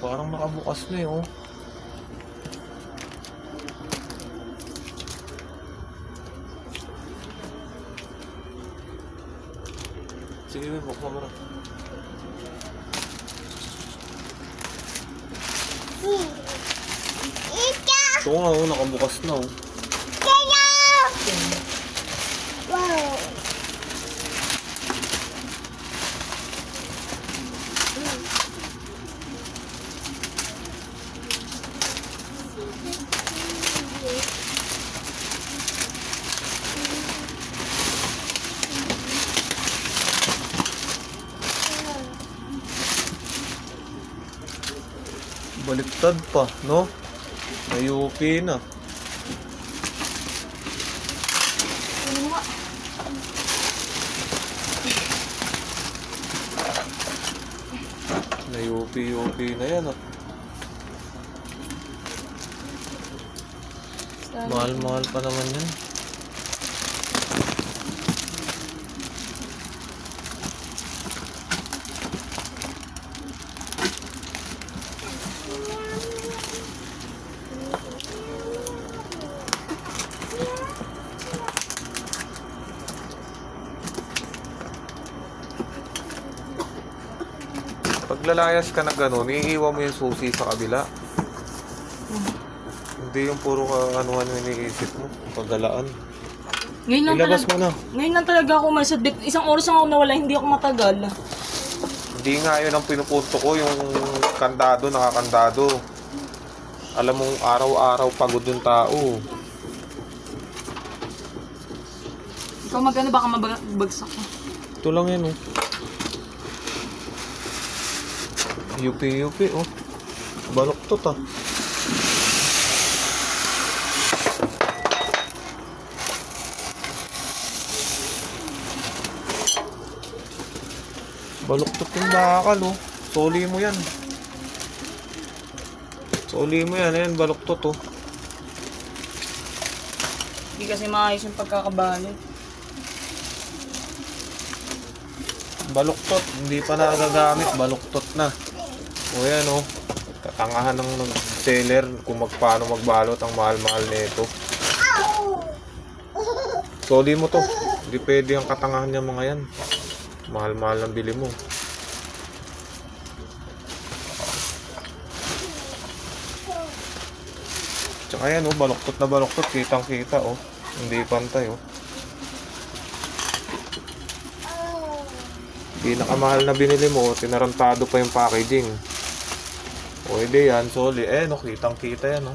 Parang nakabukas na eh, oh. Sige, may buksan mo na. Ika! Ito nga, oh, nakabukas na, oh. Baliktad pa, no? May UP na. UP na yan, ah. Mahal-mahal pa naman yan. Pag lalayas ka na gano'n, iiwan mo yung susi sa kabila. Hindi yung puro ka anuhan yung iniisip mo. Paggalaan. Ngayon lang Ilabas talaga, mo na. ngayon lang talaga ako umalis sa dip- Isang oras lang ako nawala, hindi ako matagal. Hindi nga yun ang pinupunto ko, yung kandado, nakakandado. Alam mong araw-araw pagod yung tao. Ikaw magano baka mabagsak ko. Ito lang yan, oh. UP-UP, oh. Baloktot, ah. Baloktot yung bakal, oh. Soli mo yan. Soli mo yan, ayan, baloktot, oh. Hindi kasi maayos yung pagkakabalot. Baluktot, hindi pa nagagamit, baluktot na. O yan o, katangahan ng ng seller kung magpaano magbalot ang mahal-mahal nito. Soli mo to, hindi pwede ang katangahan niya mga yan. Mahal-mahal ang bili mo. Tsaka yan o, baluktot na baluktot, kitang kita o. Hindi pantay o. Pinakamahal na binili mo, tinarantado pa yung packaging. Hindi yan, soli. Eh, no, kitang kita yan, no.